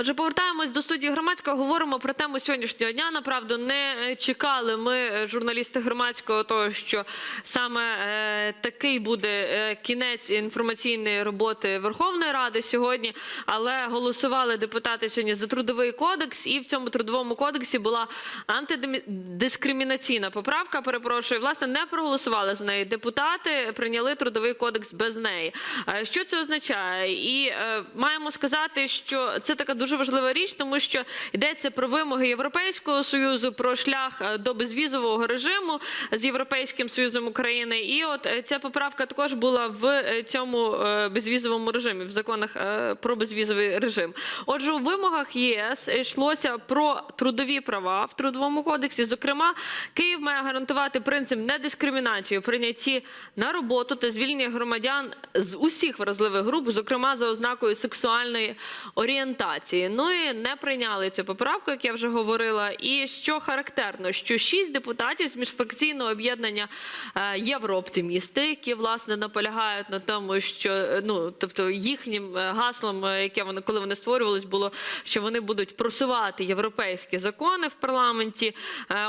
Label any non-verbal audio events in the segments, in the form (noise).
Отже, повертаємось до студії громадського. Говоримо про тему сьогоднішнього дня. Направду не чекали ми, е, журналісти громадського, того, що саме е, такий буде е, кінець інформаційної роботи Верховної Ради сьогодні. Але голосували депутати сьогодні за трудовий кодекс, і в цьому трудовому кодексі була антидискримінаційна поправка. Перепрошую, власне, не проголосували за неї. Депутати прийняли трудовий кодекс без неї. Е, Що це означає? І е, маємо сказати, що це така дуже важлива річ, тому що йдеться про вимоги Європейського союзу, про шлях е, до безвізового режиму з Європейським Союзом України. І от е, ця поправка також була в е, цьому безвізовому режимі, в законах про безвізовий режим. Отже, у вимогах ЄС йшлося про трудові права в трудовому кодексі. Зокрема, Київ має гарантувати принцип недискримінації у прийнятті на роботу та звільнення громадян з усіх вразливих груп, зокрема за ознакою сексуальної орієнтації. Ну і не прийняли цю поправку, як я вже говорила. І що характерно, що шість депутатів з міжфракційного об'єднання е, єврооптимісти, які власне наполягають на тому, що е, ну тобто їхнім е, гаслом, яке вони коли вони створювались, було що вони будуть просувати європейські закони в парламенті.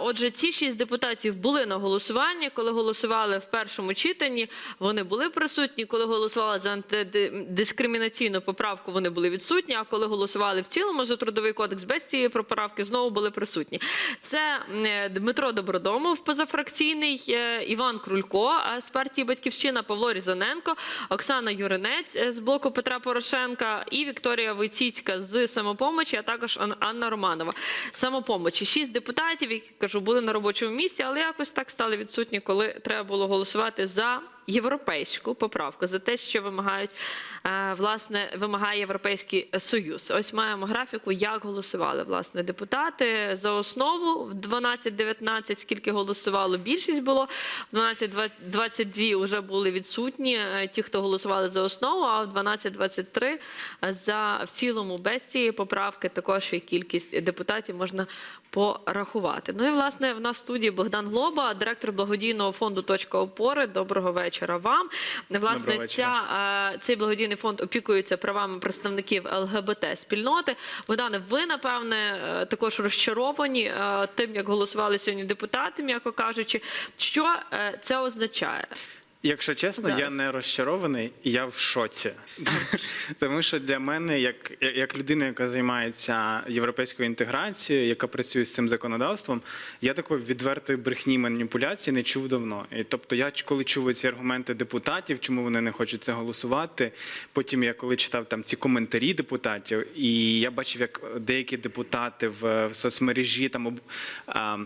Отже, ці шість депутатів були на голосуванні. Коли голосували в першому читанні, вони були присутні. Коли голосували за антидискримінаційну поправку, вони були відсутні. А коли голосували в цілому за трудовий кодекс без цієї поправки, знову були присутні. Це е, Дмитро Добродомов, позафракційний, е, Іван Крулько з партії Батьківщина, Павло Різаненко, Оксана Юринець е, з блоку Петра Порошенка і Вікторія Войціцька з самопомочі, а також Анна Романова. Самопомочі шість депутатів, які кажу, були на робочому місці, але якось так стали відсутні, коли треба було голосувати за. Європейську поправку за те, що вимагають е, власне вимагає європейський союз. Ось маємо графіку, як голосували власне депутати за основу в 12-19, скільки голосувало. Більшість було в 12-22 вже були відсутні. е, Ті, хто голосували за основу, а в 12-23 за в цілому без цієї поправки також і кількість депутатів можна порахувати. Ну і власне в нас студії Богдан Глоба, директор благодійного фонду Точка опори. Доброго вечора вам. Власне, вечора. ця е, цей благодійний фонд опікується правами представників ЛГБТ спільноти. Богдане, ви напевне е, також розчаровані е, тим, як голосували сьогодні депутати, м'яко кажучи, що це означає. Якщо чесно, я не розчарований, я в шоці. (laughs) Тому що для мене, як, як людина, яка займається європейською інтеграцією, яка працює з цим законодавством, я такої відвертої брехні маніпуляції не чув давно. І, тобто, я коли чув ці аргументи депутатів, чому вони не хочуть це голосувати. Потім я коли читав там ці коментарі депутатів, і я бачив, як деякі депутати в, в соцмережі там об. А,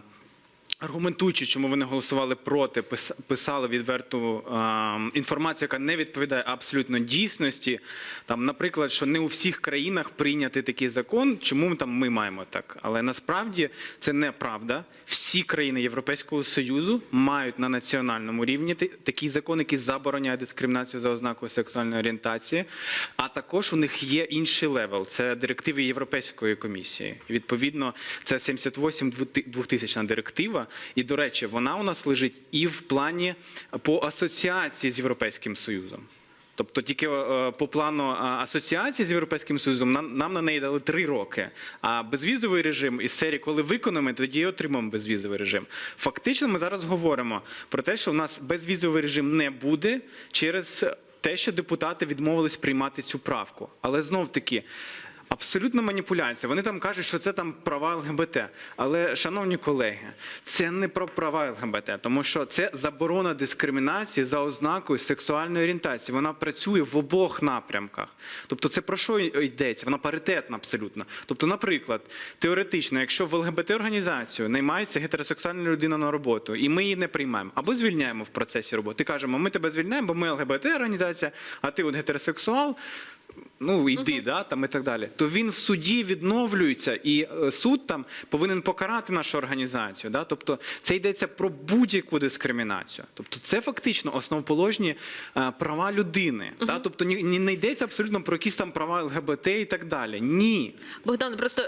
Аргументуючи, чому вони голосували проти, пис- писали відверту е, інформацію, яка не відповідає абсолютно дійсності. Там, наприклад, що не у всіх країнах прийнятий такий закон, чому там ми маємо так. Але насправді це неправда. Всі країни Європейського Союзу мають на національному рівні такий закон, який забороняє дискримінацію за ознакою сексуальної орієнтації. А також у них є інший левел. Це директиви Європейської комісії. І, відповідно, це 78 2000 директива. І, до речі, вона у нас лежить і в плані по асоціації з Європейським Союзом. Тобто тільки е, по плану е, асоціації з Європейським Союзом нам, на неї дали три роки. А безвізовий режим із серії, коли виконуємо, тоді і отримаємо безвізовий режим. Фактично, ми зараз говоримо про те, що у нас безвізовий режим не буде через те, що депутати відмовились приймати цю правку. Але знов таки. Абсолютна маніпуляція. Вони там кажуть, що це там права ЛГБТ. Але, шановні колеги, це не про права ЛГБТ, тому що це заборона дискримінації за ознакою сексуальної орієнтації. Вона працює в обох напрямках. Тобто, це про що йдеться? Вона паритетна абсолютно. Тобто, наприклад, теоретично, якщо в ЛГБТ-організацію наймається гетеросексуальна людина на роботу, і ми її не приймаємо, або звільняємо в процесі роботи, кажемо, ми тебе звільняємо, бо ми ЛГБТ-організація, а ти от гетеросексуал. Ну, йди, да, там і так далі. То він в суді відновлюється, і е, суд там повинен покарати нашу організацію. Да? Тобто це йдеться про будь-яку дискримінацію. Тобто це фактично основоположні е, права людини. Да? Тобто ні, не йдеться абсолютно про якісь там права ЛГБТ і так далі. Ні. Богдан, просто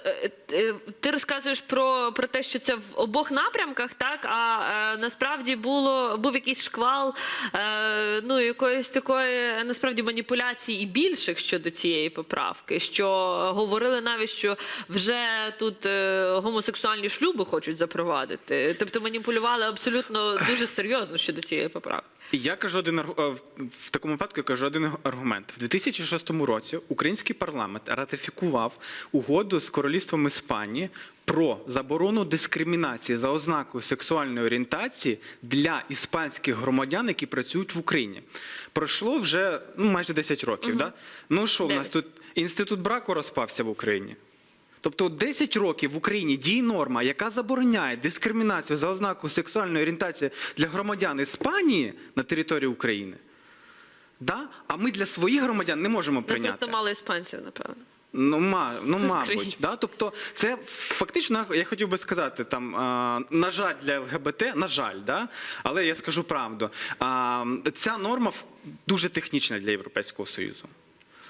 е, ти розказуєш про, про те, що це в обох напрямках, так а насправді було був якийсь шквал ну якоїсь такої насправді маніпуляції і більших щодо цієї цієї поправки, що говорили навіть, що вже тут е, гомосексуальні шлюби хочуть запровадити. Тобто маніпулювали абсолютно дуже серйозно щодо цієї поправки. Я кажу один е, в такому випадку. Я кажу один аргумент. В 2006 році український парламент ратифікував угоду з королівством Іспанії про заборону дискримінації за ознакою сексуальної орієнтації для іспанських громадян, які працюють в Україні. Пройшло вже ну, майже 10 років. Да? Ну що в нас тут інститут браку розпався в Україні? Тобто 10 років в Україні діє норма, яка забороняє дискримінацію за ознакою сексуальної орієнтації для громадян Іспанії на території України. Да? А ми для своїх громадян не можемо прийняти. просто мало іспанців, напевно. Ну, ма, ну мабуть, да? тобто це фактично, я хотів би сказати, там, на жаль, для ЛГБТ, на жаль, да? але я скажу правду. Ця норма дуже технічна для Європейського Союзу.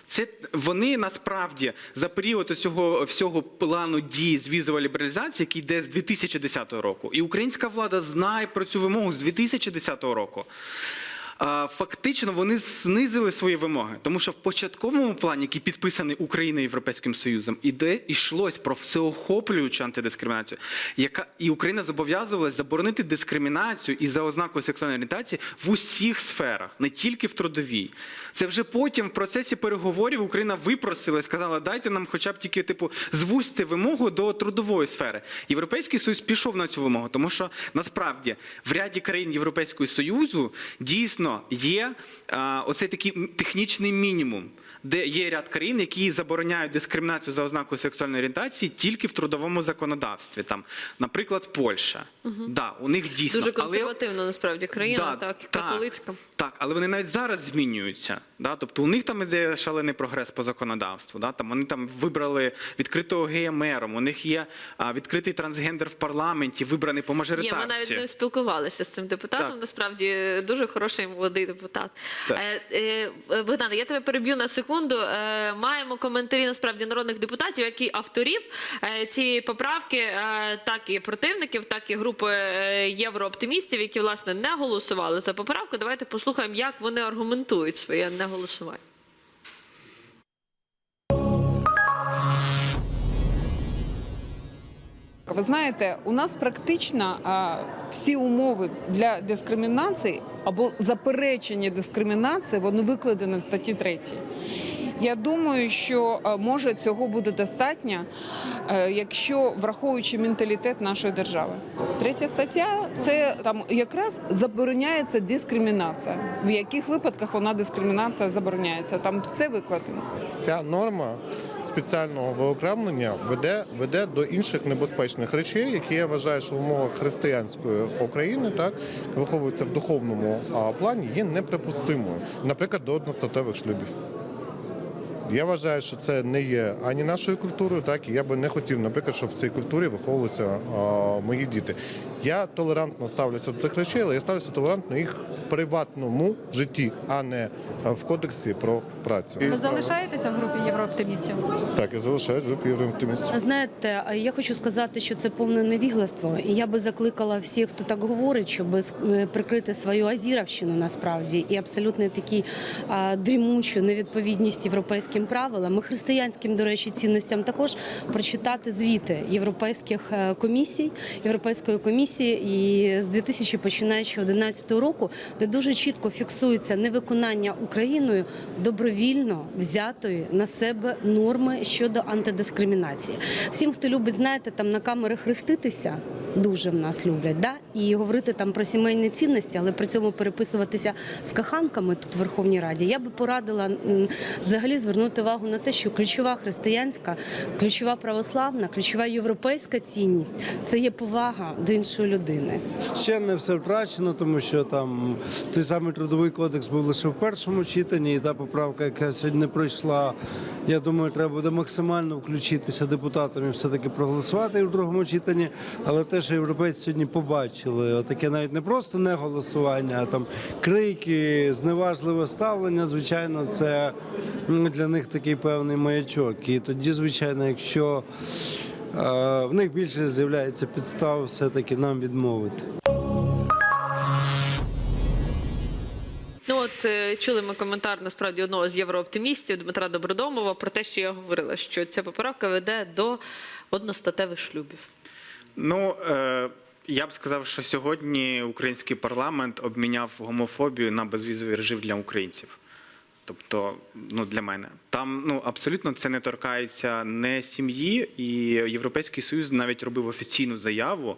Це вони насправді за період цього всього плану дій з візової лібералізації, який йде з 2010 року, і українська влада знає про цю вимогу з 2010 року. Фактично вони знизили свої вимоги, тому що в початковому плані, який підписаний Україною Європейським Союзом, іде йшлось про всеохоплюючу антидискримінацію, яка і Україна зобов'язувалась заборонити дискримінацію і за ознакою сексуальної орієнтації в усіх сферах, не тільки в трудовій. Це вже потім в процесі переговорів Україна випросила і сказала, дайте нам хоча б тільки типу звузьте вимогу до трудової сфери. Європейський Союз пішов на цю вимогу, тому що насправді в ряді країн Європейського Союзу дійсно є оцей такий технічний мінімум, де є ряд країн, які забороняють дискримінацію за ознакою сексуальної орієнтації тільки в трудовому законодавстві. Там, наприклад, Польща. Да, у них дійсно Дуже Але- консервативна насправді країна, Да, так, католицька. Так, але вони навіть зараз змінюються. Да? Тобто у них там іде шалений прогрес по законодавству. Да? Там вони там вибрали відкритого гея мером, у них є а, відкритий трансгендер в парламенті, вибраний по Є, мажоритарці. ми навіть з ним спілкувалися з цим депутатом. Так. Насправді дуже хороший молодий депутат. Е, е, Богдане, я тебе переб'ю на секунду. Е, маємо коментарі насправді народних депутатів, які авторів е, цієї поправки, е, так і противників, так і групи єврооптимістів, які власне не голосували за поправку. Давайте послухаємо, як вони аргументують своє неголосування. Ви знаєте, у нас практично а, всі умови для дискримінації або заперечення дискримінації вони викладені в статті 3. Я думаю, що може цього буде достатньо, е, якщо враховуючи менталітет нашої держави. Третя стаття це там якраз забороняється дискримінація. В яких випадках вона дискримінація забороняється? Там все викладено. Ця норма спеціального виокремлення веде, веде до інших небезпечних речей, які я вважаю, що в умовах християнської України так виховуються в духовному плані, є неприпустимою, наприклад, до одностатевих шлюбів. Я вважаю, що це не є ані нашою культурою, так і я би не хотів, наприклад, щоб в цій культурі виховувалися мої діти. Я толерантно ставлюся до тих речей, але я ставлюся толерантно їх в приватному житті, а не в кодексі про працю. Ви залишаєтеся в групі єврооптимістів? Так, я залишаюсь в єврооптимістів. Знаєте, я хочу сказати, що це повне невігластво, і я би закликала всіх, хто так говорить, щоб е, прикрити свою азіровщину насправді і абсолютно такий а, дрімучу невідповідність європейським правилам і християнським, до речі, цінностям також прочитати звіти європейських е, комісій, європейської комісії і з 2000 починаючи 11 року, де дуже чітко фіксується невиконання Україною добровільно взятої на себе норми щодо антидискримінації. Всім, хто любить, знаєте, там на камери хреститися, дуже в нас люблять, да? і говорити там про сімейні цінності, але при цьому переписуватися з каханками тут в Верховній Раді. Я би порадила взагалі звернути увагу на те, що ключова християнська, ключова православна, ключова європейська цінність це є повага до іншої людини. Ще не все втрачено, тому що там той самий трудовий кодекс був лише в першому читанні, і та поправка, яка сьогодні не пройшла. Я думаю, треба буде максимально включитися депутатам і все-таки проголосувати в другому читанні. Але те, що європейці сьогодні побачили, отаке навіть не просто не голосування, а там крики, зневажливе ставлення, звичайно, це для них такий певний маячок. І тоді, звичайно, якщо е, в них більше з'являється підстав все-таки нам відмовити. Ну от е, чули ми коментар насправді одного з єврооптимістів Дмитра Добродомова про те, що я говорила, що ця поправка веде до одностатевих шлюбів. Ну е, я б сказав, що сьогодні український парламент обміняв гомофобію на безвізовий режим для українців. Тобто, ну для мене там ну абсолютно це не торкається не сім'ї, і Європейський Союз навіть робив офіційну заяву.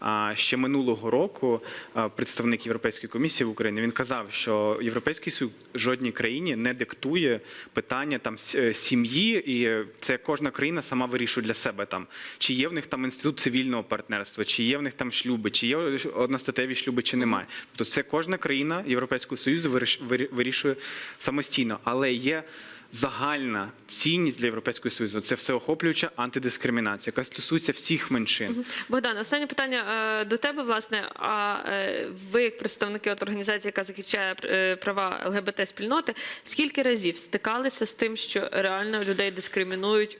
А ще минулого року представник Європейської комісії в Україні він казав, що Європейський Союз жодній країні не диктує питання там е, сім'ї, і це кожна країна сама вирішує для себе там, чи є в них там інститут цивільного партнерства, чи є в них там шлюби, чи є одностатеві шлюби, чи немає. Тобто це кожна країна Європейського Союзу виріш- вирішує самостійно, але є. Загальна цінність для Європейського Союзу це всеохоплююча антидискримінація, яка стосується всіх меншин. Богдан, останнє питання е, до тебе, власне. А е, ви, як представники от організації, яка захищає е, права ЛГБТ спільноти, скільки разів стикалися з тим, що реально людей дискримінують,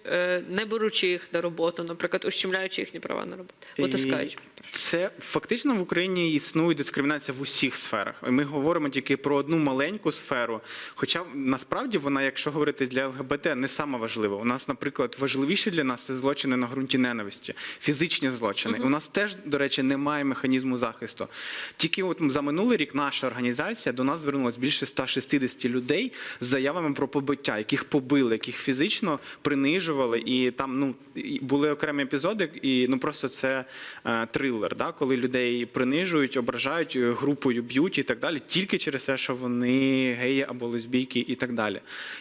не беручи їх на роботу, наприклад, ущемляючи їхні права на роботу, утискаючи? Це фактично в Україні існує дискримінація в усіх сферах. Ми говоримо тільки про одну маленьку сферу. Хоча насправді вона, якщо говорити для ЛГБТ, не сама важлива. У нас, наприклад, важливіше для нас це злочини на ґрунті ненависті, фізичні злочини. У нас теж, до речі, немає механізму захисту. Тільки от за минулий рік наша організація до нас звернулася більше 160 людей з заявами про побиття, яких побили, яких фізично принижували, і там ну були окремі епізоди, і ну просто це е, трилер, да, коли людей принижують, ображають е, групою, б'ють і так далі, тільки через те, що вони геї або лесбійки, і так далі.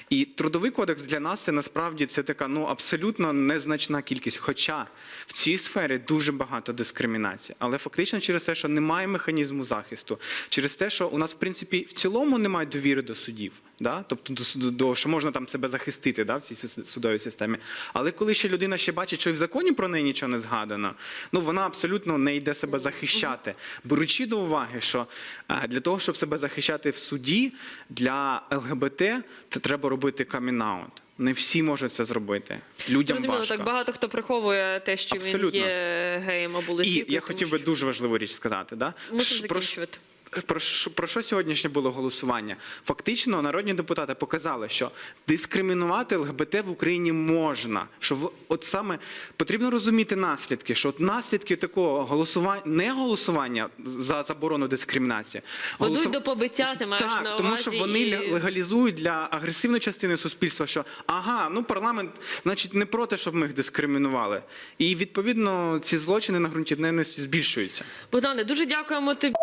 І трудовий кодекс для нас це насправді це така ну абсолютно незначна кількість. Хоча в цій сфері дуже багато дискримінації, але фактично через те, що немає механізму захисту, через те, що у нас в принципі в цілому немає довіри до судів, да? тобто до, до що можна там себе захистити да, в цій судовій системі. Але коли ще людина ще бачить, що і в законі про неї нічого не згадано, ну вона абсолютно не йде себе захищати, беручи до уваги, що е, для того, щоб себе захищати в суді для ЛГБТ, то треба робити камінаут. Не всі можуть це зробити. Людям Зрозуміло, важко. так багато хто приховує те, що Абсолютно. він є геєм або І я хотів би що- дуже важливу річ сказати. Да? Мусимо закінчувати. Про що, про що сьогоднішнє було голосування? Фактично, народні депутати показали, що дискримінувати ЛГБТ в Україні можна. Що в, от саме потрібно розуміти наслідки, що от наслідки такого голосування, не голосування за заборону дискримінації, Ведуть голосу- до побиття, ти маєш так, на тому що вони і- легалізують для агресивної частини суспільства, що ага, ну парламент, значить, не проти, щоб ми їх дискримінували. І відповідно ці злочини на ґрунті ненависті збільшуються. Богдане, дуже дякуємо тобі.